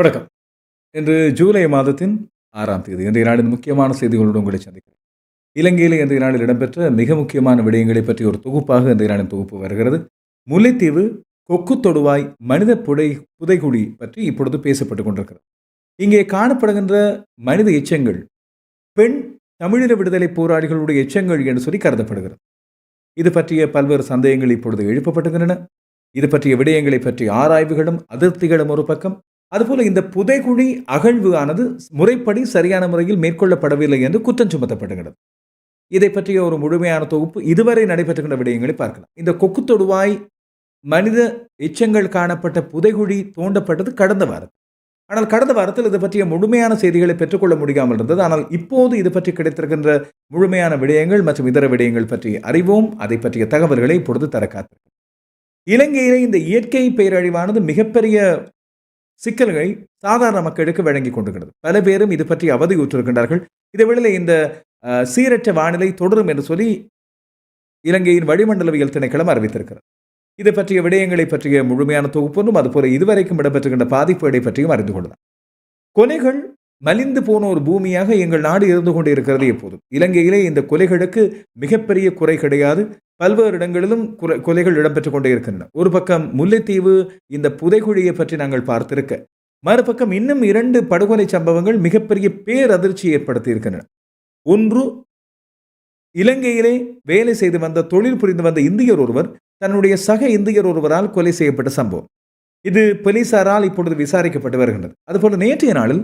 வணக்கம். இன்று ஜூலை மாதத்தின் ஆறாம் தேதி இன்றைய நாளின் முக்கியமான செய்திகளோடு உங்களை சந்திக்கிறேன். இலங்கையில் இன்றைய நாளில் இடம்பெற்ற மிக முக்கியமான விடயங்களை பற்றி ஒரு தொகுப்பாக இன்றைய நாளின் தொகுப்பு வருகிறது. முல்லைத்தீவு கொக்கு தொடுவாய் மனித புடை புதைகுழி பற்றி இப்பொழுது பேசப்பட்டு கொண்டிருக்கிறது. இங்கே காணப்படுகின்ற மனித எச்சங்கள் பெண் தமிழீழ விடுதலை போராளிகளுடைய எச்சங்கள் என்று சொல்லி கருதப்படுகிறது. இது பற்றிய பல்வேறு சந்தேகங்கள் இப்பொழுது எழுப்பப்படுகின்றன இது பற்றிய விடயங்களை பற்றி ஆராய்வுகளும் அதிருப்திகளும் ஒரு பக்கம் அதுபோல இந்த புதைகுழி அகழ்வு ஆனது முறைப்படி சரியான முறையில் மேற்கொள்ளப்படவில்லை என்று குற்றம் சுமத்தப்படுகிறது. இதை பற்றிய ஒரு முழுமையான தொகுப்பு இதுவரை நடைபெற்றுகின்ற விடயங்களை பார்க்கலாம். இந்த கொக்கு தொடுவாய் மனித எச்சங்கள் காணப்பட்ட புதைகுழி தோண்டப்பட்டது கடந்த வாரம் ஆனால் கடந்த வாரத்தில் இது பற்றிய முழுமையான செய்திகளை பெற்றுக்கொள்ள முடியாமல் இருந்தது. ஆனால் இப்போது இது பற்றி கிடைத்திருக்கின்ற முழுமையான விடயங்கள் மற்றும் இதர விடயங்கள் பற்றி அறிவோம். அதை பற்றிய தகவல்களை இப்பொழுது தர காத்திருக்கிறோம். இலங்கையிலே இந்த இயற்கை பேரழிவானது மிகப்பெரிய சிக்கல்களை சாதாரண மக்களுக்கு வழங்கி கொண்டிருக்கிறது. பல பேரும் இது பற்றி அவதியுற்றிருக்கின்றார்கள். இதேவேளை இந்த சீரற்ற வானிலை தொடரும் என்று சொல்லி இலங்கையின் வளிமண்டலவியல் திணைக்களம் அறிவித்திருக்கிறது. இது பற்றிய விடயங்களை பற்றிய முழுமையான தொகுப்பொன்றும் அதுபோல இதுவரைக்கும் இடம்பெற்றுகின்ற பாதிப்புகளை பற்றியும் அறிந்து கொள்ளலாம். கொலைகள் மலிந்து போன ஒரு பூமியாக எங்கள் நாடு இருந்து கொண்டு இருக்கிறது எப்போதும். இலங்கையிலே இந்த கொலைகளுக்கு மிகப்பெரிய குறை கிடையாது. பல்வேறு இடங்களிலும் குறை கொலைகள் இடம்பெற்றுக் கொண்டே இருக்கின்றன ஒரு பக்கம் முல்லைத்தீவு இந்த புதைகுழியை பற்றி நாங்கள் பார்த்திருக்க. மறுபக்கம் இன்னும் இரண்டு படுகொலை சம்பவங்கள் மிகப்பெரிய பேரதிர்ச்சி ஏற்படுத்தி இருக்கின்றன ஒன்று இலங்கையிலே வேலை செய்து வந்த தொழில் புரிந்து வந்த இந்தியர் ஒருவர் தன்னுடைய சக இந்தியர் ஒருவரால் கொலை செய்யப்பட்ட சம்பவம். இது போலீசாரால் இப்பொழுது விசாரிக்கப்பட்டு வருகின்றது. அதுபோல நேற்றைய நாளில்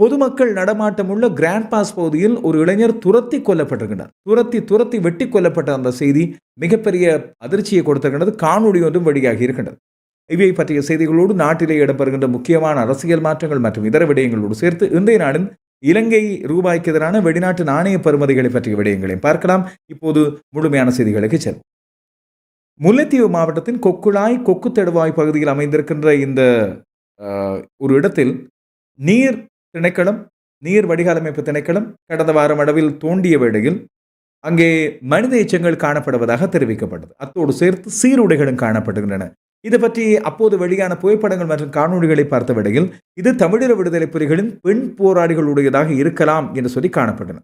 பொதுமக்கள் நடமாட்டம் உள்ள கிராண்ட் பாஸ் பகுதியில் ஒரு இளைஞர் துரத்தி கொல்லப்பட்டிருக்கிறார் துரத்தி துரத்தி வெட்டி கொல்லப்பட்ட அந்த செய்தி மிகப்பெரிய அதிர்ச்சியை கொடுத்திருக்கின்றது. காணொளி ஒன்றும் வெளியாகி இருக்கின்றது. இவை பற்றிய செய்திகளோடு நாட்டிலே இடம்பெறுகின்ற முக்கியமான அரசியல் மாற்றங்கள் மற்றும் இதர விடயங்களோடு சேர்த்து இன்றைய நாளின் இலங்கை ரூபாய்க்கு எதிரான வெளிநாட்டு நாணய பருமதிகளை பற்றிய விடயங்களையும் பார்க்கலாம். இப்போது முழுமையான செய்திகளுக்கு செல்வோம். முல்லைத்தீவு மாவட்டத்தின் கொக்குழாய் கொக்கு தடுவாய் பகுதியில் அமைந்திருக்கின்ற இந்த ஒரு இடத்தில் நீர் திணைக்களம் நீர் வடிகாலமைப்பு திணைக்களம் கடந்த வாரம் அளவில் தோண்டிய வேளையில் அங்கே மனித எச்சங்கள் காணப்படுவதாக தெரிவிக்கப்பட்டது. அத்தோடு சேர்த்து சீருடைகளும் காணப்படுகின்றன. இது பற்றி அப்போது வெளியான புகைப்படங்கள் மற்றும் காணொளிகளை பார்த்த வேளையில் இது தமிழீழ விடுதலை புலிகளின் பெண் போராளிகளுடையதாக இருக்கலாம் என்று சொல்லி காணப்பட்டன.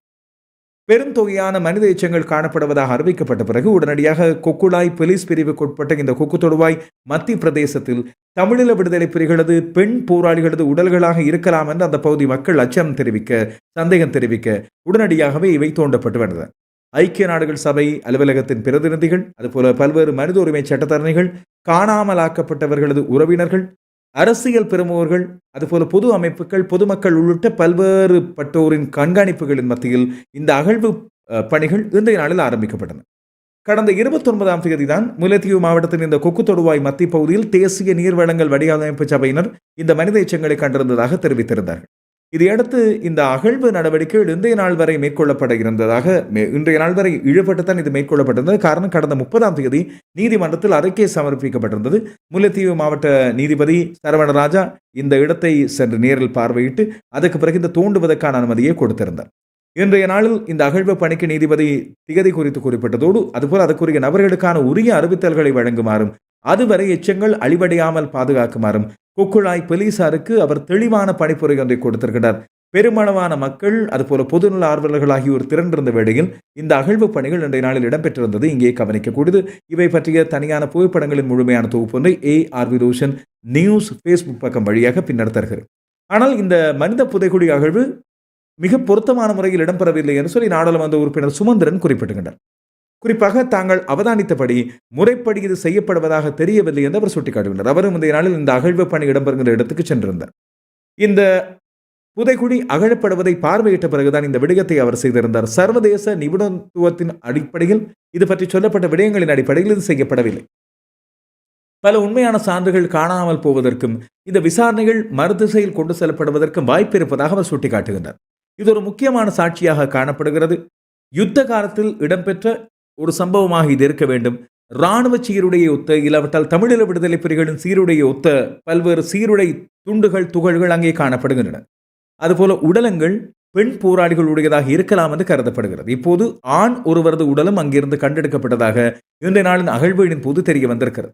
பெருந்தொகையான மனித எச்சங்கள் காணப்படுவதாக அறிவிக்கப்பட்ட பிறகு உடனடியாக கொக்குழாய் போலீஸ் பிரிவுக்குட்பட்ட இந்த கொக்கு தொடுவாய் மத்திய பிரதேசத்தில் தமிழீழ விடுதலை புலிகளது பெண் போராளிகளது உடல்களாக இருக்கலாம் என்று அந்த பகுதி மக்கள் அச்சம் தெரிவிக்க சந்தேகம் தெரிவிக்க உடனடியாகவே இவை தோண்டப்பட்டு வந்தன. ஐக்கிய நாடுகள் சபை அலுவலகத்தின் பிரதிநிதிகள் அதுபோல பல்வேறு மனித உரிமை சட்டத்தரணிகள் காணாமலாக்கப்பட்டவர்களது உறவினர்கள் அரசியல் பிரமுகர்கள் அதுபோல பொது அமைப்புகள் பொதுமக்கள் உள்ளிட்ட பல்வேறு பட்டோரின் கண்காணிப்புகளின் மத்தியில் இந்த அகழ்வு பணிகள் இன்றைய நாளில் ஆரம்பிக்கப்பட்டன. கடந்த இருபத்தொன்பதாம் தேதி தான் முல்லைத்தீவு மாவட்டத்தின் இந்த கொக்கு தொடுவாய் மத்திய பகுதியில் தேசிய நீர்வளங்கள் வடிவமைப்பு சபையினர் இந்த மனித எச்சங்களை கண்டிருந்ததாக தெரிவித்திருந்தார்கள். இதையடுத்து இந்த அகழ்வு நடவடிக்கைகள் இன்றைய நாள் வரை மேற்கொள்ளப்பட இருந்ததாக மே- இன்றைய நாள் வரை இழுபட்டுத்தான் இது மேற்கொள்ளப்பட்டிருந்தது. காரணம் கடந்த முப்பதாம் தேதி நீதிமன்றத்தில் அறிக்கை சமர்ப்பிக்கப்பட்டிருந்தது. முல்லைத்தீவு மாவட்ட நீதிபதி சரவணராஜா இந்த இடத்தை சென்று நேரில் பார்வையிட்டு அதுக்கு பிறகு இந்த தோண்டுவதற்கான அனுமதியை கொடுத்திருந்தார். இன்றைய நாளில் இந்த அகழ்வு பணிக்கு நீதிபதி திகதி குறித்து குறிப்பிட்டதோடு அதுபோல் அதற்குரிய நபர்களுக்கான உரிய அறிவித்தல்களை வழங்குமாறும் அதுவரை எச்சங்கள் அழிவடையாமல் பாதுகாக்குமாறும் கொக்குழாய் போலீசாருக்கு அவர் தெளிவான பணிப்புரை ஒன்றை கொடுத்திருக்கிறார். பெருமளவான மக்கள் அதுபோல பொதுநல ஆர்வலர்கள் ஆகியோர் திரண்டிருந்த வேளையில் இந்த அகழ்வு பணிகள் இன்றைய நாளில் இடம்பெற்றிருந்தது. இங்கே கவனிக்கக்கூடியது. இவை பற்றிய தனியான புகைப்படங்களின் முழுமையான தொகுப்பொன்றை A R V Roshan news Facebook பக்கம் வழியாக பின்னர் தருகிறது. ஆனால் இந்த மனித புதைக்குடி அகழ்வு மிக பொருத்தமான முறையில் இடம்பெறவில்லை என்று சொல்லி நாடாளுமன்ற உறுப்பினர் சுமந்திரன் குறிப்பிட்டுகின்றார் குறிப்பாக தாங்கள் அவதானித்தபடி முறைப்படி இது செய்யப்படுவதாக தெரியவில்லை என்று அவர் சுட்டிக்காட்டுகின்றார். அவரும் இந்த நாளில் இந்த அகழ்வு பணி இடம்பெறுகின்ற இடத்துக்கு சென்றிருந்தார். இந்த புதைக்குழி அகழப்படுவதை பார்வையிட்ட பிறகுதான் இந்த விடயத்தை அவர் செய்திருந்தார். சர்வதேச நிபுணத்துவத்தின் அடிப்படையில் இது பற்றி சொல்லப்பட்ட விடயங்களின் அடிப்படையில் இது செய்யப்படவில்லை. பல உண்மையான சான்றுகள் காணாமல் போவதற்கும் இந்த விசாரணைகள் மறுதிசையில் கொண்டு செல்லப்படுவதற்கும் வாய்ப்பு இருப்பதாக அவர் சுட்டிக்காட்டுகின்றார். இது ஒரு முக்கியமான சாட்சியாக காணப்படுகிறது. யுத்த காலத்தில் இடம்பெற்ற ஒரு சம்பவமாக இது இருக்க வேண்டும். இராணுவ சீருடையை ஒத்த இல்லாவிட்டால் தமிழீழ விடுதலை புலிகளின் சீருடையை ஒத்த பல்வேறு சீருடை துண்டுகள் துகள்கள் அங்கே காணப்படுகின்றன. அதுபோல உடலங்கள் பெண் போராளிகளுடையதாக இருக்கலாம் என்று கருதப்படுகிறது. இப்போது ஆண் ஒருவரது உடலும் அங்கிருந்து கண்டெடுக்கப்பட்டதாக இன்றைய நாளின் அகழ்வுகளின் போது தெரிய வந்திருக்கிறது.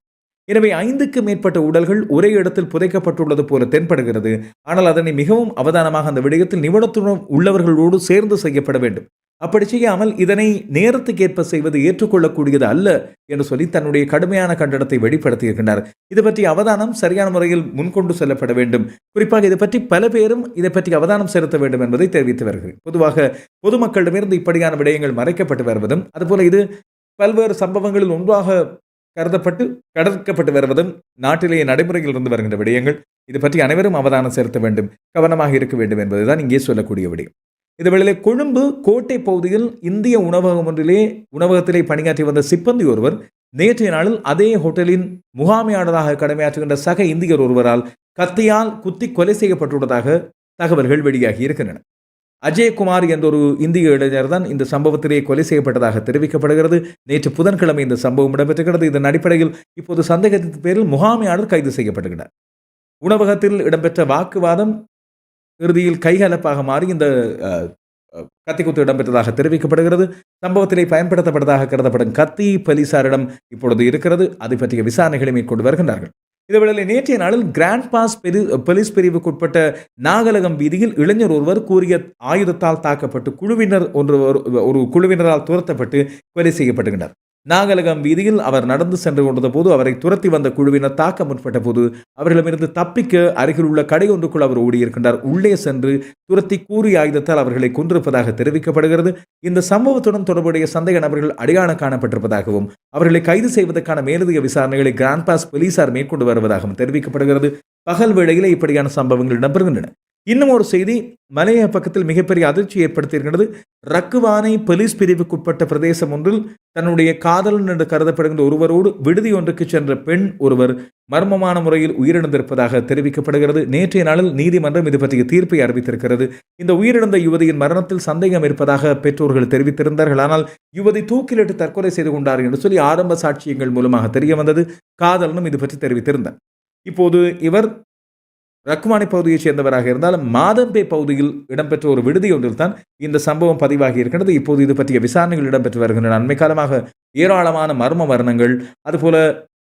எனவே ஐந்துக்கு மேற்பட்ட உடல்கள் ஒரே இடத்தில் புதைக்கப்பட்டுள்ளது போல தென்படுகிறது. ஆனால் அதனை மிகவும் அவதானமாக அந்த விடயத்தில் நிபுணத்துடன் உள்ளவர்களோடு சேர்ந்து செய்யப்பட வேண்டும். அப்படி செய்யாமல் இதனை நேரத்துக்கேற்ப செய்வது ஏற்றுக்கொள்ளக்கூடியது அல்ல என்று சொல்லி தன்னுடைய கடுமையான கண்டனத்தை வெளிப்படுத்தியிருக்கின்றார். இது பற்றி அவதானம் சரியான முறையில் முன்கொண்டு செல்லப்பட வேண்டும். குறிப்பாக இது பற்றி பல பேரும் இதை பற்றி அவதானம் செலுத்த வேண்டும் என்பதை தெரிவித்து வருகிறேன். பொதுவாக பொதுமக்களிடமிருந்து இப்படியான விடயங்கள் மறைக்கப்பட்டு வருவதும் அதுபோல இது பல்வேறு சம்பவங்களில் ஒன்றாக கருதப்பட்டு கடற்கப்பட்டு வருவதும் நாட்டிலேயே நடைமுறையில் இருந்து வருகின்ற விடயங்கள். இது பற்றி அனைவரும் அவதானம் செலுத்த வேண்டும் கவனமாக இருக்க வேண்டும் என்பதுதான் இங்கே சொல்லக்கூடிய விடயம். இதுவேளை கொழும்பு கோட்டை பகுதியில் இந்திய உணவகம் ஒன்றிலே உணவகத்திலே பணியாற்றி வந்த சிப்பந்தி ஒருவர் நேற்றைய நாளில் அதே ஹோட்டலின் முகாமையாளராக கடமையாற்றுகின்ற சக இந்தியர் ஒருவரால் கத்தியால் குத்தி கொலை செய்யப்பட்டுள்ளதாக தகவல்கள் வெளியாகி இருக்கின்றன. அஜயகுமார் என்ற ஒரு இந்திய இளைஞர் தான் இந்த சம்பவத்திலே கொலை செய்யப்பட்டதாக தெரிவிக்கப்படுகிறது. நேற்று புதன்கிழமை இந்த சம்பவம் இடம்பெற்றுகிறது இதன் அடிப்படையில் இப்போது சந்தேகத்தின் பேரில் முகாமையாளர் கைது செய்யப்படுகிறார் உணவகத்தில் இடம்பெற்ற வாக்குவாதம் இறுதியில் கைகலப்பாக மாறி இந்த கத்திக்குத்து இடம்பெற்றதாக தெரிவிக்கப்படுகிறது. சம்பவத்திலே பயன்படுத்தப்பட்டதாக கருதப்படும் கத்தி போலீசாரிடம் இப்பொழுது இருக்கிறது. அது பற்றிய விசாரணைகளை மேற்கொண்டு வருகின்றார்கள். இதேவேளை நேற்றைய நாளில் கிராண்ட் பாஸ் பெரி போலீஸ் பிரிவுக்குட்பட்ட நாகலகம் வீதியில் இளைஞர் ஒருவர் கூறிய ஆயுதத்தால் தாக்கப்பட்டு குழுவினர் ஒன்று ஒரு- ஒரு குழுவினரால் துரத்தப்பட்டு கொலை செய்யப்படுகின்றார். நாகலகம் வீதியில் அவர் நடந்து சென்று கொண்டிருந்த போது அவரை துரத்தி வந்த குழுவினர் தாக்க முற்பட்ட போது அவர்களிடமிருந்து தப்பிக்க அருகில் உள்ள கடை ஒன்றுக்குள் அவர் ஓடியிருக்கின்றார். உள்ளே சென்று துரத்தி கூறி ஆயுதத்தால் அவர்களை கொன்றிருப்பதாக தெரிவிக்கப்படுகிறது. இந்த சம்பவத்துடன் தொடர்புடைய சந்தேக நபர்கள் அடையாளம் காணப்பட்டிருப்பதாகவும் அவர்களை கைது செய்வதற்கான மேலதிக விசாரணைகளை கிராண்ட் பாஸ் போலீசார் மேற்கொண்டு வருவதாகவும் தெரிவிக்கப்படுகிறது. பகல் வேளையில் இப்படியான சம்பவங்கள் இடம்பெறுகின்றன இன்னும் ஒரு செய்தி மலைய பக்கத்தில் மிகப்பெரிய அதிர்ச்சி ஏற்படுத்தியிருக்கிறது. ரக்குவானை போலீஸ் பிரிவுக்குட்பட்ட பிரதேசம் ஒன்றில் தன்னுடைய காதலன் என்று கருதப்படுகின்ற ஒருவரோடு விடுதி ஒன்றுக்கு சென்ற பெண் ஒருவர் மர்மமான முறையில் உயிரிழந்திருப்பதாக தெரிவிக்கப்படுகிறது. நேற்றைய நாளில் நீதிமன்றம் இது பற்றிய தீர்ப்பை அறிவித்திருக்கிறது. இந்த உயிரிழந்த யுவதியின் மரணத்தில் சந்தேகம் இருப்பதாக பெற்றோர்கள் தெரிவித்திருந்தார்கள். ஆனால் யுவதி தூக்கிலிட்டு தற்கொலை செய்து கொண்டார் என்று சொல்லி ஆரம்ப சாட்சியங்கள் மூலமாக தெரிய வந்தது. காதலனும் இது பற்றி தெரிவித்திருந்தார். இப்போது இவர் ரக்குமானி பகுதியைச் சேர்ந்தவராக இருந்தாலும் மாதம்பே பகுதியில் இடம்பெற்ற ஒரு விடுதி ஒன்றில் தான் இந்த சம்பவம் பதிவாகி இருக்கின்றது. இப்போது இது பற்றிய விசாரணைகள் இடம்பெற்று வருகின்றன. அண்மை காலமாக ஏராளமான மர்ம மரணங்கள் அதுபோல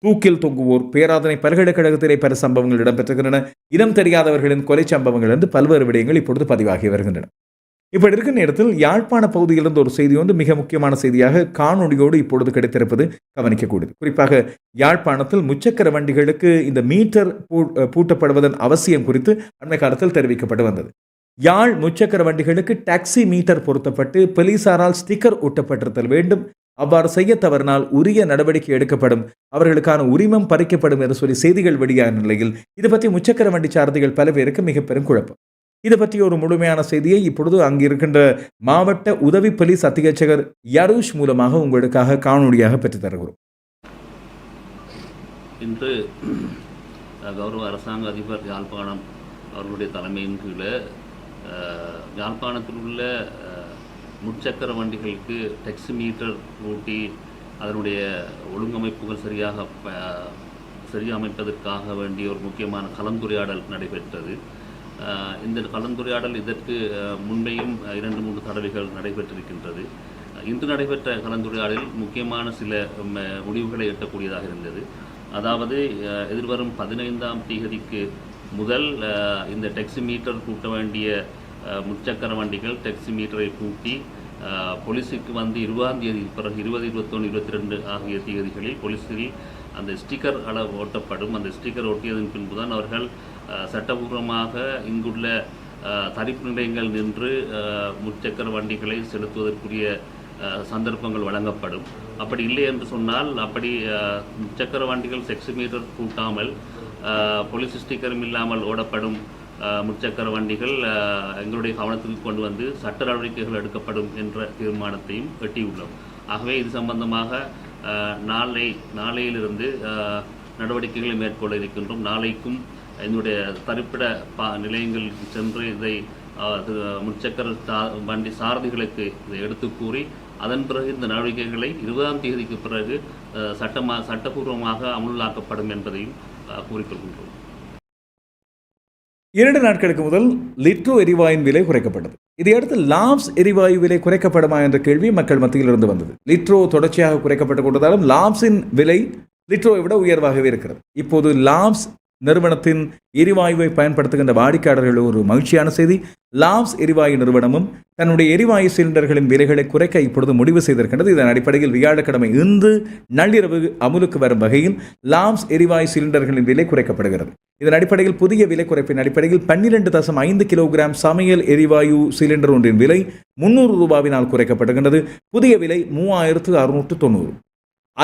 தூக்கில் தொங்குவோர் பேராதனை பல்கலைக்கழகத்திலே பல சம்பவங்கள் இடம்பெற்றுகின்றன. இனம் தெரியாதவர்களின் கொலை சம்பவங்கள் என்று பல்வேறு விடயங்கள் இப்பொழுது பதிவாகி வருகின்றன. இப்படி இருக்கிற நேரத்தில் யாழ்ப்பாண பகுதியிலிருந்து ஒரு செய்தி வந்து மிக முக்கியமான செய்தியாக காணொலியோடு இப்பொழுது கிடைத்திருப்பது கவனிக்கக்கூடியது. குறிப்பாக யாழ்ப்பாணத்தில் முச்சக்கர வண்டிகளுக்கு இந்த மீட்டர் பூ- பூட்டப்படுவதன் அவசியம் குறித்து அண்மை காலத்தில் தெரிவிக்கப்பட்டு வந்தது. யாழ் முச்சக்கர வண்டிகளுக்கு டாக்ஸி மீட்டர் பொருத்தப்பட்டு போலீசாரால் ஸ்டிக்கர் ஒட்டப்பட்டிருத்தல் வேண்டும். அவ்வாறு செய்ய தவறினால் உரிய நடவடிக்கை எடுக்கப்படும். அவர்களுக்கான உரிமம் பறிக்கப்படும் என்று சொல்லி செய்திகள் வெளியான நிலையில் இது பற்றி முச்சக்கர வண்டி சாரதிகள் பல பேருக்கு மிக பெரும் குழப்பம். இது பற்றி ஒரு முழுமையான செய்தியை இப்பொழுது அங்கு இருக்கின்ற மாவட்ட உதவி போலீஸ் அத்தியட்சகர் யருஷ் மூலமாக உங்களுக்காக காணொளியாக பெற்று தருகிறோம். இன்று கௌரவ அரசாங்க அதிபர் யாழ்ப்பாணம் அவர்களுடைய தலைமையின் கீழே யாழ்ப்பாணத்தில் உள்ள முச்சக்கர வண்டிகளுக்கு டெக்ஸி மீட்டர் ஊட்டி அதனுடைய ஒழுங்கமைப்புகள் சரியாக சரியமைப்பதற்காக வேண்டிய ஒரு முக்கியமான கலந்துரையாடல் நடைபெற்றது. இந்த கலந்துரையாடல் இதற்கு முன்பையும் இரண்டு மூன்று தடவைகள் நடைபெற்றிருக்கின்றது. இன்று நடைபெற்ற கலந்துரையாடலில் முக்கியமான சில முடிவுகளை எட்டக்கூடியதாக இருந்தது. அதாவது எதிர்வரும் பதினைந்தாம் தேதிக்கு முதல் இந்த டெக்ஸி மீட்டர் கூட்ட வேண்டிய முச்சக்கர வண்டிகள் டெக்ஸி மீட்டரை கூட்டி போலீஸுக்கு வந்து இருபதாம் தேதி பிறகு இருபது இருபத்தொன்று இருபத்தி ரெண்டு ஆகிய தேதிகளில் போலீஸில் அந்த ஸ்டிக்கர் அளவு ஓட்டப்படும். அந்த ஸ்டிக்கர் ஒட்டியதன் பின்புதான் அவர்கள் சட்டபூர்வமாக இங்குள்ள தரிப்பு நிலையங்கள் நின்று முச்சக்கர வண்டிகளை செலுத்துவதற்குரிய அஹ், சந்தர்ப்பங்கள் வழங்கப்படும். அப்படி இல்லை என்று சொன்னால் அப்படி அஹ், முச்சக்கர வண்டிகள் செக்ஸ் மீட்டர் கூட்டாமல் போலீஸ் ஸ்டிக்கரும் இல்லாமல் ஓடப்படும் முச்சக்கர வண்டிகள் எங்களுடைய கவனத்துக்கு கொண்டு வந்து சட்ட நடவடிக்கைகள் எடுக்கப்படும் என்ற தீர்மானத்தையும் எட்டியுள்ளோம். ஆகவே இது சம்பந்தமாக நாளை நாளையிலிருந்து நடவடிக்கைகளை மேற்கொள்ள இருக்கின்றோம். நாளைக்கும் என்னுடைய தரிப்பிட பா நிலையங்களுக்கு சென்று இதை முச்சக்கர சா- வண்டி சாரதிகளுக்கு இதை எடுத்து கூறி அதன் பிறகு இந்த நடவடிக்கைகளை இருபதாம் தேதிக்கு பிறகு அஹ், சட்டமா சட்டபூர்வமாக அமுலாக்கப்படும் என்பதையும் கூறிக்கொள்கின்றோம். இரண்டு நாட்களுக்கு முதல் லிட்ரோ எரிவாயின் விலை குறைக்கப்பட்டது. இதையடுத்து லாப்ஸ் எரிவாயு விலை குறைக்கப்படுமா என்ற கேள்வி மக்கள் மத்தியில் இருந்து வந்தது. லிட்ரோ தொடர்ச்சியாக குறைக்கப்பட்டு கொண்டதாலும் லாப்ஸின் விலை லிட்ரோவை விட உயர்வாகவே இருக்கிறது. இப்போது லாப்ஸ் நிறுவனத்தின் எரிவாயுவை பயன்படுத்துகின்ற வாடிக்கையாளர்கள் ஒரு மகிழ்ச்சியான செய்தி. லாப்ஸ் எரிவாயு நிறுவனமும் தன்னுடைய எரிவாயு சிலிண்டர்களின் விலைகளை குறைக்க இப்பொழுது முடிவு செய்திருக்கின்றது. இதன் அடிப்படையில் வியாழக்கிழமை இன்று நள்ளிரவு அமுலுக்கு வரும் வகையில் லாப்ஸ் எரிவாயு சிலிண்டர்களின் விலை குறைக்கப்படுகிறது. இதன் அடிப்படையில் புதிய விலை குறைப்பின் அடிப்படையில் பன்னிரண்டு தசம் ஐந்து கிலோகிராம் சமையல் எரிவாயு சிலிண்டர் ஒன்றின் விலை முன்னூறு ரூபாவினால் குறைக்கப்படுகின்றது. புதிய விலை மூவாயிரத்து அறுநூற்று தொண்ணூறு.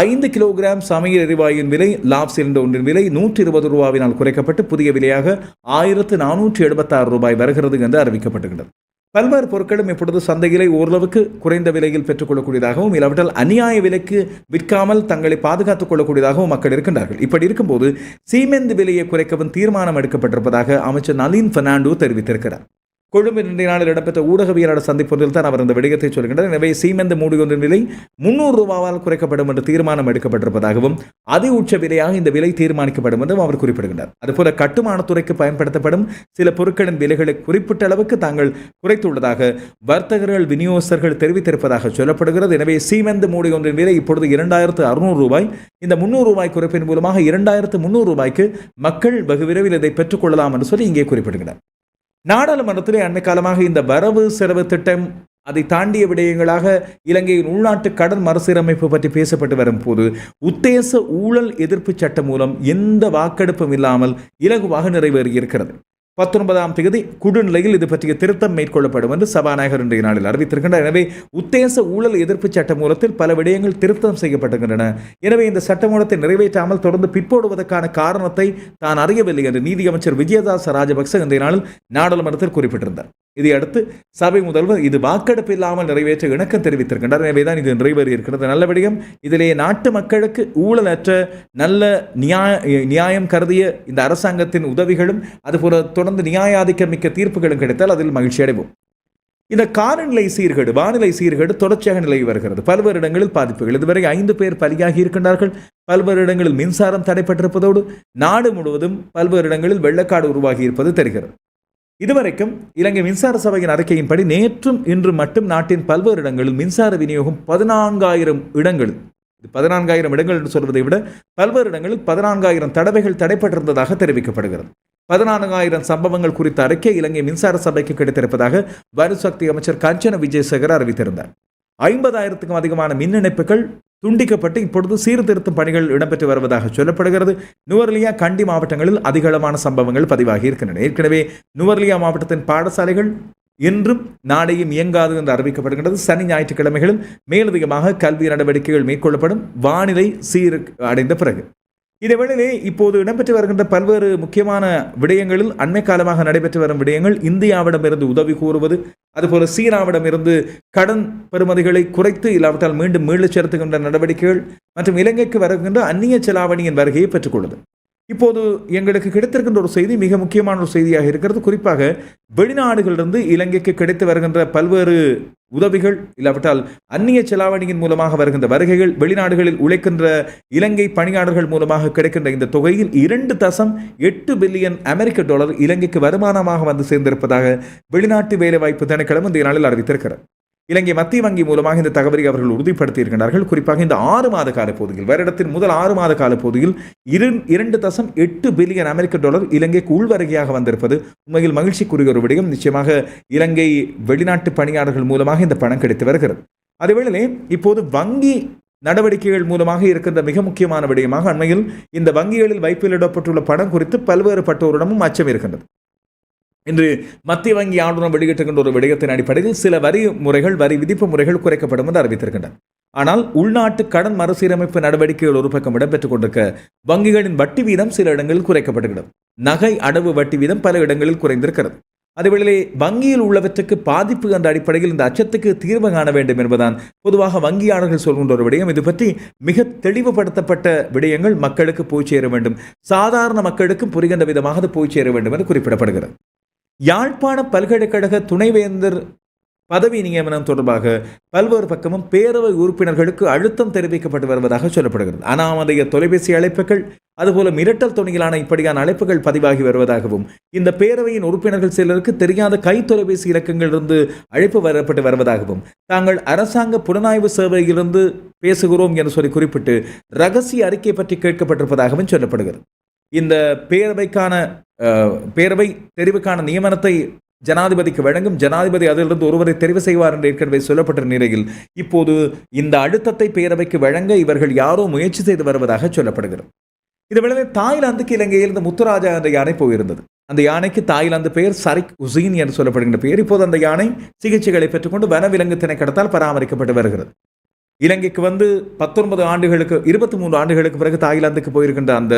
ஐந்து கிலோகிராம் சமையல் எரிவாயுவின் விலை லாப் சிலிண்டர் ஒன்றின் விலை நூற்றி இருபது ரூபாவினால் குறைக்கப்பட்டு புதிய விலையாக ஆயிரத்து நானூற்றி எழுபத்தாறு ரூபாய் வருகிறது என்று அறிவிக்கப்பட்டுள்ளது பல்வேறு பொருட்களும் இப்பொழுது சந்தையிலே ஓரளவுக்கு குறைந்த விலையில் பெற்றுக்கொள்ளக்கூடியதாகவும் இல்லாவிட்டால் அநியாய விலைக்கு விற்காமல் தங்களை பாதுகாத்துக் கொள்ளக்கூடியதாகவும் மக்கள் இருக்கின்றார்கள். இப்படி இருக்கும்போது சீமெந்து விலையை குறைக்கவும் தீர்மானம் எடுக்கப்பட்டிருப்பதாக அமைச்சர் நளின் பெர்னாண்டோ தெரிவித்திருக்கிறார். கொழும்பு இன்றைய நாளில் இடம்பெற்ற ஊடகவியலாளர் சந்திப்பொன்றில் தான் அவர் இந்த விடயத்தை சொல்கின்றார். எனவே சீமெந்து மூடி விலை முன்னூறு ரூபாவால் குறைக்கப்படும் என்று தீர்மானம் எடுக்கப்பட்டிருப்பதாகவும் அதி உச்ச விலையாக இந்த விலை தீர்மானிக்கப்படும் என்றும் அவர் குறிப்பிடுகின்றார். அதுபோல கட்டுமானத்துறைக்கு பயன்படுத்தப்படும் சில பொருட்களின் விலைகளை குறிப்பிட்ட அளவுக்கு தாங்கள் குறைத்துள்ளதாக வர்த்தகர்கள் விநியோகஸ்தர்கள் தெரிவித்திருப்பதாக சொல்லப்படுகிறது. எனவே சீமெந்து மூடி ஒன்றின் விலை இப்பொழுது இரண்டாயிரத்து அறுநூறு ரூபாய். இந்த முன்னூறு ரூபாய் குறைப்பின் மூலமாக இரண்டாயிரத்து முன்னூறு ரூபாய்க்கு மக்கள் வெகு விரைவில் இதை பெற்றுக்கொள்ளலாம் என்று சொல்லி இங்கே குறிப்பிடுகிறார் நாடாளுமன்றத்திலே அண்மை காலமாக இந்த வரவு செலவு திட்டம் அதை தாண்டிய விடயங்களாக இலங்கையின் உள்நாட்டு கடன் மறுசீரமைப்பு பற்றி பேசப்பட்டு வரும்போது உத்தேச ஊழல் எதிர்ப்பு சட்டம் மூலம் எந்த வாக்கெடுப்பும் இல்லாமல் இலகுவாக நிறைவேறியிருக்கிறது. பத்தொன்பதாம் தேதி குடுநிலையில் இது பற்றிய திருத்தம் மேற்கொள்ளப்படும் என்று சபாநாயகர் இன்றைய நாளில் அறிவித்திருக்கின்றார். எனவே உத்தேச ஊழல் எதிர்ப்பு சட்ட மூலத்தில் பல விடயங்கள் திருத்தம் செய்யப்பட்டுகின்றன எனவே இந்த சட்ட மூலத்தை நிறைவேற்றாமல் தொடர்ந்து பிற்போடுவதற்கான காரணத்தை தான் அறியவில்லை என்று நீதியமைச்சர் விஜயதாச ராஜபக்ச இன்றைய நாளில் நாடாளுமன்றத்தில் குறிப்பிட்டிருந்தார். இதையடுத்து சபை முதல்வர் இது வாக்கெடுப்பு இல்லாமல் நிறைவேற்ற இணக்கம் தெரிவித்திருக்கின்றார். எனவேதான் இது நிறைவேறி இருக்கிறது. நல்ல விடயம். இதிலே நாட்டு மக்களுக்கு ஊழலற்ற நல்ல நியாய நியாயம் கருதிய இந்த அரசாங்கத்தின் உதவிகளும் அதுபோல தொடர்ந்து நியாயாதிக்கம் மிக்க தீர்ப்புகளும் கிடைத்தால் அதில் மகிழ்ச்சி அடைவோம். இந்த காலநிலை சீர்கேடு வானிலை சீர்கேடு தொடர்ச்சியாக நிலவி வருகிறது. பல்வேறு இடங்களில் பாதிப்புகள். இதுவரை ஐந்து பேர் பலியாகி இருக்கின்றார்கள். பல்வேறு இடங்களில் மின்சாரம் தடைப்பட்டிருப்பதோடு நாடு முழுவதும் பல்வேறு இடங்களில் வெள்ளக்காடு உருவாகி இருப்பது தெரிகிறது. இதுவரைக்கும் இலங்கை மின்சார சபையின் அறிக்கையின்படி நேற்றும் இன்று மட்டும் நாட்டின் பல்வேறு இடங்களில் மின்சார விநியோகம் பதினான்காயிரம் இடங்களில் இது பதினான்காயிரம் இடங்கள் என்று சொல்வதை விட பல்வேறு இடங்களில் பதினான்காயிரம் தடவைகள் தடைப்பட்டிருந்ததாக தெரிவிக்கப்படுகிறது. பதினான்காயிரம் சம்பவங்கள் குறித்த அறிக்கை இலங்கை மின்சார சபைக்கு கிடைத்திருப்பதாக வலுசக்தி அமைச்சர் கஞ்சன விஜயசேகர் அறிவித்திருந்தார். ஐம்பதாயிரத்துக்கும் அதிகமான மின் இணைப்புகள் துண்டிக்கப்பட்டு இப்பொழுது சீர்திருத்தும் பணிகள் இடம்பெற்று வருவதாக சொல்லப்படுகிறது. நுவர்லியா கண்டி மாவட்டங்களில் அதிகளவான சம்பவங்கள் பதிவாகி இருக்கின்றன. ஏற்கனவே நுவர்லியா மாவட்டத்தின் பாடசாலைகள் இன்றும் நாளையும் இயங்காது என்று அறிவிக்கப்படுகின்றது. சனி ஞாயிற்றுக்கிழமைகளில் மேலதிகமாக கல்வி நடவடிக்கைகள் மேற்கொள்ளப்படும். வானிலை சீர் அடைந்த பிறகு. இதேவேளையிலே இப்போது இடம்பெற்று வருகின்ற பல்வேறு முக்கியமான விடயங்களில் அண்மை காலமாக நடைபெற்று வரும் விடயங்கள் இந்தியாவிடமிருந்து உதவி கூறுவது அதுபோல சீனாவிடமிருந்து கடன் பெறுமதிகளை குறைத்து இல்லாவிட்டால் மீண்டும் மீளச் செலுத்துகின்ற நடவடிக்கைகள் மற்றும் இலங்கைக்கு வருகின்ற அந்நிய செலாவணியின் வருகையை பெற்றுக்கொள்ளது இப்போது எங்களுக்கு கிடைத்திருக்கின்ற ஒரு செய்தி மிக முக்கியமான ஒரு செய்தியாக இருக்கிறது. குறிப்பாக வெளிநாடுகளிலிருந்து இலங்கைக்கு கிடைத்து வருகின்ற பல்வேறு உதவிகள் இல்லாவிட்டால் அந்நிய செலாவணியின் மூலமாக வருகின்ற வருகைகள் வெளிநாடுகளில் உழைக்கின்ற இலங்கை பணியாளர்கள் மூலமாக கிடைக்கின்ற இந்த தொகையில் இரண்டு தசம் எட்டு பில்லியன் அமெரிக்க டாலர் இலங்கைக்கு வருமானமாக வந்து சேர்ந்திருப்பதாக வெளிநாட்டு வேலைவாய்ப்பு திணைக்களம் இந்த நாளில் அறிவித்திருக்கிறது. இலங்கை மத்திய வங்கி மூலமாக இந்த தகவலை அவர்கள் உறுதிப்படுத்தியிருக்கிறார்கள் குறிப்பாக இந்த ஆறு மாத கால பகுதியில் வருடத்தின் முதல் ஆறு மாத கால பகுதியில் இரு இரண்டு தசம் எட்டு பில்லியன் அமெரிக்க டாலர் இலங்கைக்கு உள்வருகையாக வந்திருப்பது உண்மையில் மகிழ்ச்சிக்குரிய ஒரு விடயம். நிச்சயமாக இலங்கை வெளிநாட்டு பணியாளர்கள் மூலமாக இந்த பணம் கிடைத்து வருகிறது. அதேவேளையிலே இப்போது வங்கி நடவடிக்கைகள் மூலமாக இருக்கின்ற மிக முக்கியமான விடயமாக அண்மையில் இந்த வங்கிகளில் வைப்பிலிடப்பட்டுள்ள பணம் குறித்து பல்வேறு பட்டோரிடமும் அச்சம் இருக்கின்றது. இன்று மத்திய வங்கி ஆளுநர் வெளியிட்டிருக்கின்ற ஒரு விடயத்தின் அடிப்படையில் சில வரி முறைகள் வரி விதிப்பு முறைகள் குறைக்கப்படும் என்று அறிவித்திருக்கின்றன. ஆனால் உள்நாட்டு கடன் மறுசீரமைப்பு நடவடிக்கைகள் ஒரு பக்கம் இடம்பெற்றுக் கொண்டிருக்க வங்கிகளின் வட்டி வீதம் சில இடங்களில் குறைக்கப்படுகிறது. நகை அடவு வட்டி வீதம் பல இடங்களில் குறைந்திருக்கிறது. அதேவேளையிலே வங்கியில் உள்ளவற்றுக்கு பாதிப்பு என்ற அடிப்படையில் இந்த அச்சத்துக்கு தீர்வு காண வேண்டும் என்பதான் பொதுவாக வங்கியாளர்கள் சொல்கின்ற ஒரு விடயம். இது பற்றி மிக தெளிவுபடுத்தப்பட்ட விடயங்கள் மக்களுக்கு போய் சேர வேண்டும். சாதாரண மக்களுக்கும் புரிகின்ற விதமாக அது போய் சேர வேண்டும் என்று குறிப்பிடப்படுகிறது. யாழ்ப்பாண பல்கலைக்கழக துணைவேந்தர் பதவி நியமனம் தொடர்பாக பல்வேறு பக்கமும் பேரவை உறுப்பினர்களுக்கு அழுத்தம் தெரிவிக்கப்பட்டு வருவதாக சொல்லப்படுகிறது. அனாமதைய தொலைபேசி அழைப்புகள் அதுபோல மிரட்டல் துணியிலான இப்படியான அழைப்புகள் பதிவாகி வருவதாகவும் இந்த பேரவையின் உறுப்பினர்கள் சிலருக்கு தெரியாத கை தொலைபேசி இலக்கங்களிலிருந்து அழைப்பு வரப்பட்டு வருவதாகவும் தாங்கள் அரசாங்க புலனாய்வு சேவையிலிருந்து பேசுகிறோம் என்று சொல்லி குறிப்பிட்டு ரகசிய அறிக்கை பற்றி கேட்கப்பட்டிருப்பதாகவும் சொல்லப்படுகிறது. இந்த பேரவைக்கான பேரவை தெரிவுக்கான நியமனத்தை ஜனாதிபதிக்கு வழங்கும் ஜனாதிபதி அதிலிருந்து ஒருவரை தெரிவு செய்வார் என்று ஏற்கனவே சொல்லப்பட்ட நிலையில் இப்போது இந்த அழுத்தத்தை பேரவைக்கு வழங்க இவர்கள் யாரோ முயற்சி செய்து வருவதாக சொல்லப்படுகிறது. இந்த வேளையில் தாய்லாந்துக்கு இலங்கையில் இந்த முத்துராஜா என்ற யானை போயிருந்தது. அந்த யானைக்கு தாய்லாந்து பெயர் சரிக் உசீன் என்று சொல்லப்படுகின்ற பெயர். இப்போது அந்த யானை சிகிச்சைகளை பெற்றுக்கொண்டு வனவிலங்கு திணைக்கடத்தால் பராமரிக்கப்பட்டு வருகிறது. இலங்கைக்கு வந்து பத்தொன்பது ஆண்டுகளுக்கு இருபத்தி மூன்று ஆண்டுகளுக்கு பிறகு தாய்லாந்துக்கு போயிருக்கின்ற அந்த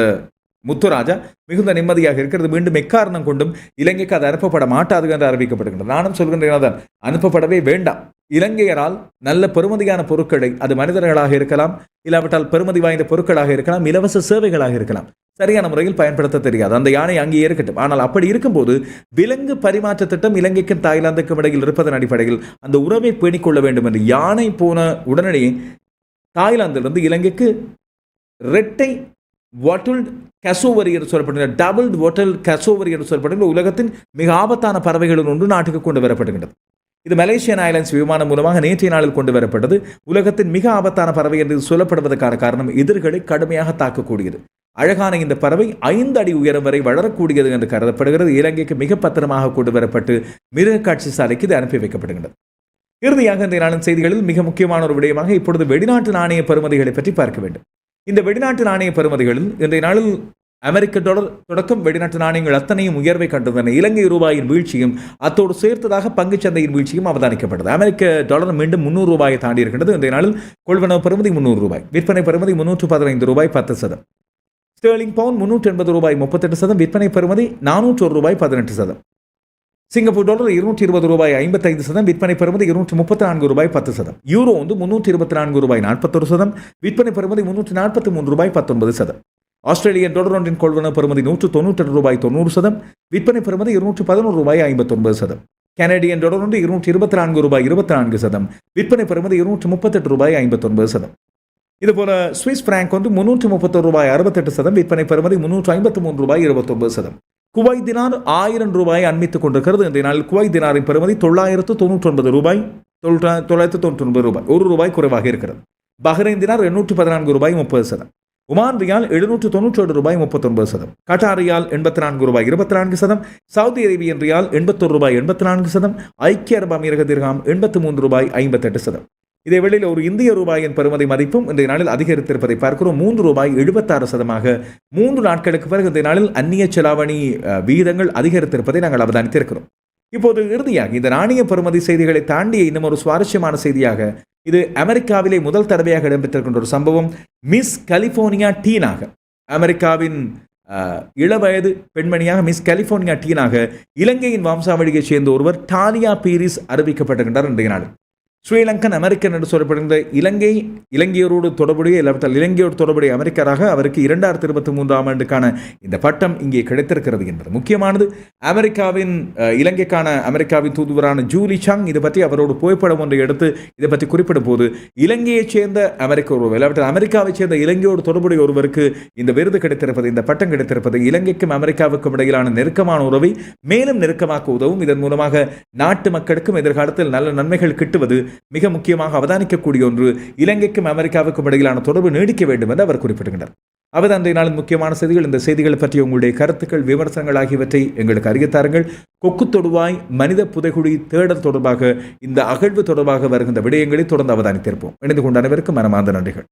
முத்துராஜா மிகுந்த நிம்மதியாக இருக்கிறது. மீண்டும் எக்காரணம் கொண்டும் இலங்கைக்கு அது அனுப்பப்பட மாட்டாது என்று அறிவிக்கப்படுகின்றது. நானும் சொல்கின்றேன் தான் அனுப்பப்படவே வேண்டாம். இலங்கையரால் நல்ல பெறுமதியான பொருட்களை அது மனிதர்களாக இருக்கலாம் இல்லாவிட்டால் பெறுமதி வாய்ந்த பொருட்களாக இருக்கலாம் இலவச சேவைகளாக இருக்கலாம். சரியான முறையில் பயன்படுத்த தெரியாது. அந்த யானை அங்கே இருக்கட்டும். ஆனால் அப்படி இருக்கும்போது விலங்கு பரிமாற்ற திட்டம் இலங்கைக்கும் தாய்லாந்துக்கும் இடையில் இருப்பதன் அடிப்படையில் அந்த உறவை பேணிக் கொள்ள வேண்டும் என்று யானை போன உடனடியே தாய்லாந்திலிருந்து இலங்கைக்கு ரெட்டை வாட்டில் கசோவரி என்று சொல்லப்படுகிற டபுள் வாட்டல் கசோவரி என்று சொல்லப்படுகிற உலகத்தின் மிக ஆபத்தான பறவைகளில் ஒன்று நாட்டுக்கு கொண்டு வரப்படுகின்றது. இது மலேசியன் ஐலண்ட்ஸ் விமானம் மூலமாக நேற்றைய நாளில் கொண்டு வரப்பட்டது. உலகத்தின் மிக ஆபத்தான பறவை என்று சொல்லப்படுவதற்கான காரணம் எதிர்களை கடுமையாக தாக்கக்கூடியது. அழகான இந்த பறவை ஐந்து அடி உயரம் வரை வளரக்கூடியது என்று கருதப்படுகிறது. இலங்கைக்கு மிக பத்திரமாக கொண்டு வரப்பட்டு மிருக காட்சி சாலைக்கு இது அனுப்பி வைக்கப்படுகிறது இறுதியாக இந்த நாளின் செய்திகளில் மிக முக்கியமான ஒரு விடயமாக இப்பொழுது வெளிநாட்டு நாணய பெறுமதிகளை பற்றி பார்க்க வேண்டும். இந்த வெளிநாட்டு நாணய பெறுமதிகளில் இன்றைய நாளில் அமெரிக்க டாலர் தொடக்கம் வெளிநாட்டு நாணயங்கள் அத்தனையும் உயர்வை கண்டதன இலங்கை ரூபாயின் வீழ்ச்சியும் அத்தோடு சேர்த்ததாக பங்குச் சந்தையின் வீழ்ச்சியும் அவதானிக்கப்பட்டது. அமெரிக்க டாலர் மீண்டும் முன்னூறு ரூபாயை தாண்டி இருக்கின்றது. இன்றைய நாளில் கொள்வனவு பெறுமதி முன்னூறு ரூபாய் விற்பனை பெறுமதி முன்னூற்று பதினைந்து ரூபாய் பத்து சதம். ஸ்டேர்லிங் பவுன் முன்னூற்றி எண்பது ரூபாய் முப்பத்தெட்டு சதம் விற்பனை பெறுமதி நானூற்று ஒரு ரூபாய் பதினெட்டு சதம். சிங்கப்பூர் டாலர் இருநூற்றி இருபது ரூபாய் ஐம்பத்தைந்து சதம் விற்பனை பெறுவது இருநூற்றி முப்பத்தி நான்கு ரூபாய் பத்து சதம். யூரோ வந்து முன்னூற்றி இருபத்தி நான்கு ரூபாய் நாற்பத்தொரு சதம் விற்பனை பெறுவது முன்னூற்றி நாற்பத்தி மூன்று ரூபாய் பத்தொன்பது சதம். ஆஸ்திரேலிய டாலர் ஒன்றின் கொள்வன பெறுமதி நூற்று தொண்ணூற்றி ரூபாய் தொண்ணூறு சதம் விற்பனை பெறுவது இருநூற்று பதினோரு ரூபாய் ஐம்பத்தொன்பது சதம். கனடியன் டாலர் ஒன்று இருநூற்றி இருபத்தி நான்கு ரூபாய் இருபத்தி நான்கு சதம் விற்பனை பெறுவது இருநூற்றி முப்பத்தெட்டு ரூபாய் ஐம்பத்தொன்பது சதம். இதுபோல சுவிஸ் பிராங்க் வந்து முன்னூற்றி முப்பத்தொரு ரூபாய் அறுபத்தெட்டு சதம் விற்பனை பெறுமதி முன்னூற்று ஐம்பத்தி மூன்று ரூபாய் இருபத்தொன்பது சதம். குவைத் தினார் ஆயிரம் ரூபாய் அண்மித்துக் கொண்டிருக்கிறது. இந்த நாளில் குவைத் தினாரின் பெறுமதி தொள்ளாயிரத்து தொண்ணூற்றி ஒன்பது ரூபாய் தொள்ளாயிரத்து தொண்ணூற்றி ஒன்பது ரூபாய். ஒரு ரூபாய் குறைவாக இருக்கிறது. பஹ்ரைன் தினார் எண்ணூற்று பதினான்கு ரூபாய் முப்பது சதம். உமான் ரியால் எழுநூற்று தொண்ணூற்றி ஏழு ரூபாய் முப்பத்தொன்பது சதம். கட்டார் ரியால் எண்பத்தி நான்கு ரூபாய் இருபத்தி நான்கு சதம். சவுதி அரேபியன் ரியால் எண்பத்தொரு ரூபாய் எண்பத்தி நான்கு சதம். ஐக்கிய அரபு அமீரக திர்காம் எண்பத்தி மூன்று ரூபாய் ஐம்பத்தெட்டு சதம். இதே வேளையில் ஒரு இந்திய ரூபாயின் பெறுமதி மதிப்பும் இன்றைய நாளில் அதிகரித்திருப்பதை பார்க்கிறோம். மூன்று ரூபாய் எழுபத்தாறு சதமாக மூன்று நாட்களுக்கு பிறகு இந்த நாளில் அந்நிய செலாவணி அஹ், விகிதங்கள் அதிகரித்திருப்பதை நாங்கள் அவதானித்திருக்கிறோம். இப்போது இறுதியாக இந்த நாணய பெறுமதி செய்திகளை தாண்டிய இன்னும் ஒரு சுவாரஸ்யமான செய்தியாக இது அமெரிக்காவிலே முதல் தடவையாக இடம்பெற்றிருக்கின்ற ஒரு சம்பவம். மிஸ் கலிபோர்னியா டீனாக அமெரிக்காவின் இளவயது பெண்மணியாக மிஸ் கலிபோர்னியா டீனாக இலங்கையின் வம்சாவளியைச் சேர்ந்த ஒருவர் டாலியா பீரிஸ் அறிவிக்கப்பட்டிருக்கின்றார் இன்றைய நாள் ஸ்ரீலங்கன் அமெரிக்கன் என்று சொல்லப்படுகின்ற இலங்கை இலங்கையரோடு தொடர்புடைய இல்லாவிட்டால் இலங்கையோடு தொடர்புடைய அமெரிக்கராக அவருக்கு இரண்டாயிரத்தி இருபத்தி மூன்றாம் ஆண்டுக்கான இந்த பட்டம் இங்கே கிடைத்திருக்கிறது என்பது முக்கியமானது. அமெரிக்காவின் இலங்கைக்கான அமெரிக்காவின் தூதுவரான ஜூலி சாங் இது பற்றி அவரோடு புகைப்படம் ஒன்றை எடுத்து இதை பற்றி குறிப்பிடும் போது இலங்கையைச் சேர்ந்த அமெரிக்க ஒருவர் இல்லாவிட்டால் அமெரிக்காவைச் சேர்ந்த இலங்கையோடு தொடர்புடைய ஒருவருக்கு இந்த விருது கிடைத்திருப்பது இந்த பட்டம் கிடைத்திருப்பது இலங்கைக்கும் அமெரிக்காவுக்கும் இடையிலான நெருக்கமான உறவை மேலும் நெருக்கமாக்க உதவும். இதன் மூலமாக நாட்டு மக்களுக்கும் எதிர்காலத்தில் நல்ல நன்மைகள் கிட்டுவது மிக முக்கியமாக அவதானிக்கக்கூடிய ஒன்று இலங்கைக்கும் அமெரிக்காவுக்கும் இடையிலான தொடர்பு நீடிக்க வேண்டும் என்று அவர் குறிப்பிடுகின்றார் அவர் அன்றைய நாளின் முக்கியமான செய்திகள் இந்த செய்திகள் பற்றிய உங்களுடைய கருத்துக்கள் விமர்சனங்கள் ஆகியவற்றை எங்களுக்கு அறியத்தாருங்கள் கொக்கு தொடுவாய் மனித புதைகுழி தேடல் தொடர்பாக இந்த அகழ்வு தொடர்பாக வருகின்ற விடயங்களை தொடர்ந்து அவதானித்திருப்போம். இணைந்து கொண்ட அனைவருக்கும் மனமார்ந்த நன்றிகள்.